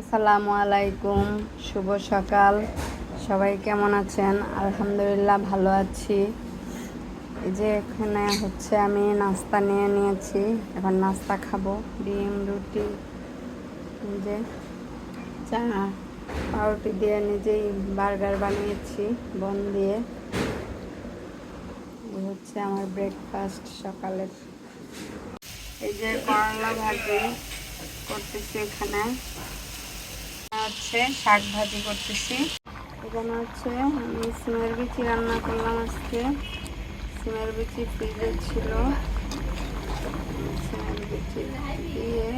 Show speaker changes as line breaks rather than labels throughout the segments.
আসসালামু আলাইকুম, শুভ সকাল। সবাই কেমন আছেন? আলহামদুলিল্লাহ ভালো আছি। এই যে এখানে হচ্ছে আমি নাস্তা নিয়ে নিয়েছি। এখন নাস্তা খাব। ডিম, রুটি যে চা, পাউরুটি দিয়ে নিজেই বার্গার বানিয়েছি, বন দিয়ে। হচ্ছে আমার ব্রেকফাস্ট সকালের। এই যে করলা ভাজি করতেছি এখানে। হচ্ছে শাক ভাজি করতেছি। এখানে হচ্ছে আমি সিমের বিচি রান্না করলাম আজকে। সিমের বিচি ফ্রিজে ছিল। সিমের বিচি দিয়ে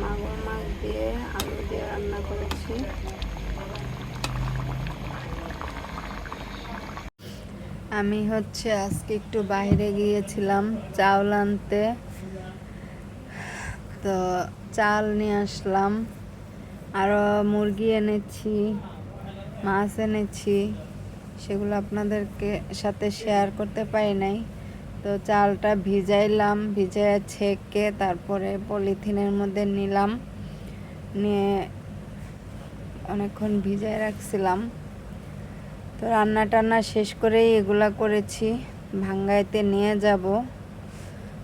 মাগুর মাছ দিয়ে আলু দিয়ে রান্না করেছি। আমি হচ্ছে আজকে একটু বাইরে গিয়েছিলাম চাউল আনতে। তো চাল নিয়ে আসলাম। আরও মুরগি এনেছি, মাছ এনেছি, সেগুলো আপনাদেরকে সাথে শেয়ার করতে পারি নাই। তো চালটা ভিজাইলাম, ভিজাইয়া ছেঁকে তারপরে পলিথিনের মধ্যে নিলাম, নিয়ে অনেকক্ষণ ভিজায় রাখছিলাম। তো রান্না টান্না শেষ করেই এগুলা করেছি, ভাঙ্গাইতে নিয়ে যাব।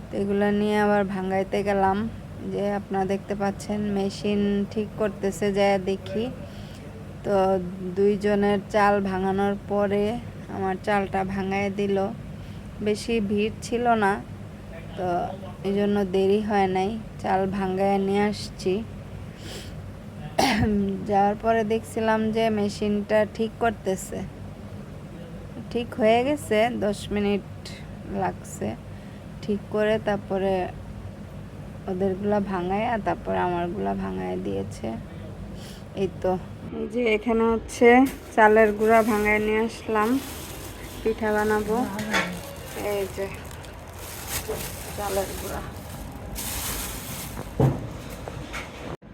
তো এগুলো নিয়ে আবার ভাঙ্গাইতে গেলাম। যে আপনারা দেখতে পাচ্ছেন, মেশিন ঠিক করতেছে, যায় দেখি। তো দুইজনের চাল ভাঙানোর পরে আমার চালটা ভাঙায় দিল। বেশি ভিড় ছিল না, তো এই জন্য দেরি হয় নাই, চাল ভাঙ্গায় নিয়ে আসছি। যাওয়ার পরে দেখছিলাম যে মেশিনটা ঠিক করতেছে। ঠিক হয়ে গেছে, দশ মিনিট লাগছে। ঠিক করে তারপরে ওদেরগুলা ভাঙায় আর তারপরে আমারগুলা ভাঙায় দিয়েছে। এই তো এই যে এখানে হচ্ছে চালের গুঁড়া ভাঙায় নিয়ে আসলাম। পিঠা বানাবো। এই যে চালের গুঁড়া।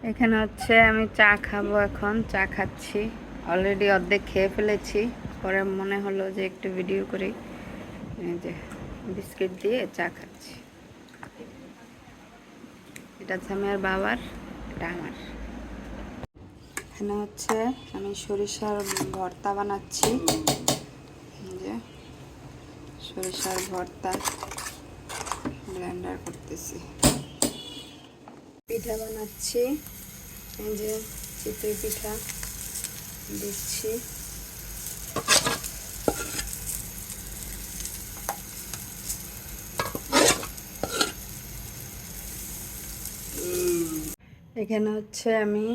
এখানে হচ্ছে আমি চা খাব এখন। চা খাচ্ছি। অলরেডি অর্ধেক খেয়ে ফেলেছি। পরে মনে হলো যে একটু ভিডিও করি। এই যে বিস্কিট দিয়ে চা খাচ্ছি। এটা হচ্ছে আমার বাবার এটা আমার এখানে হচ্ছে আমি সরিষার ভর্তা বানাচ্ছি। যে সরিষার ভর্তা ব্লেন্ডার করতেছি। পিঠা বানাচ্ছি। যে চিতই পিঠা দিচ্ছি। এখানে হচ্ছে আমি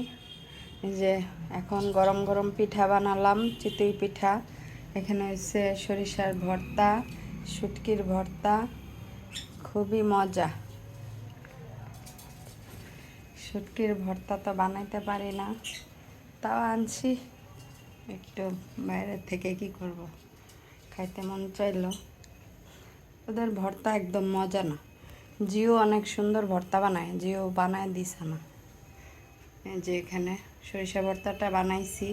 যে এখন গরম গরম পিঠা বানালাম, চিতই পিঠা। এখানে হচ্ছে সরিষার ভর্তা, শুটকির ভর্তা, খুবই মজা। শুটকির ভর্তা তো বানাইতে পারি না, তাও আনছি। একটু বাইরের থেকে কি করব? খাইতে মন চাইলো। ওদের ভর্তা একদম মজা না। জিও অনেক সুন্দর ভর্তা বানায়, জিও বানায় দিছে না। যে এখানে সরিষা ভর্তাটা বানাইছি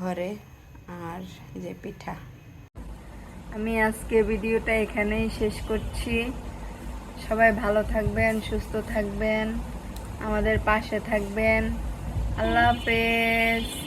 ঘরে আর যে পিঠা। আমি আজকে ভিডিওটা এখানেই শেষ করছি। সবাই ভালো থাকবেন, সুস্থ থাকবেন, আমাদের পাশে থাকবেন। আল্লাহ হাফেজ।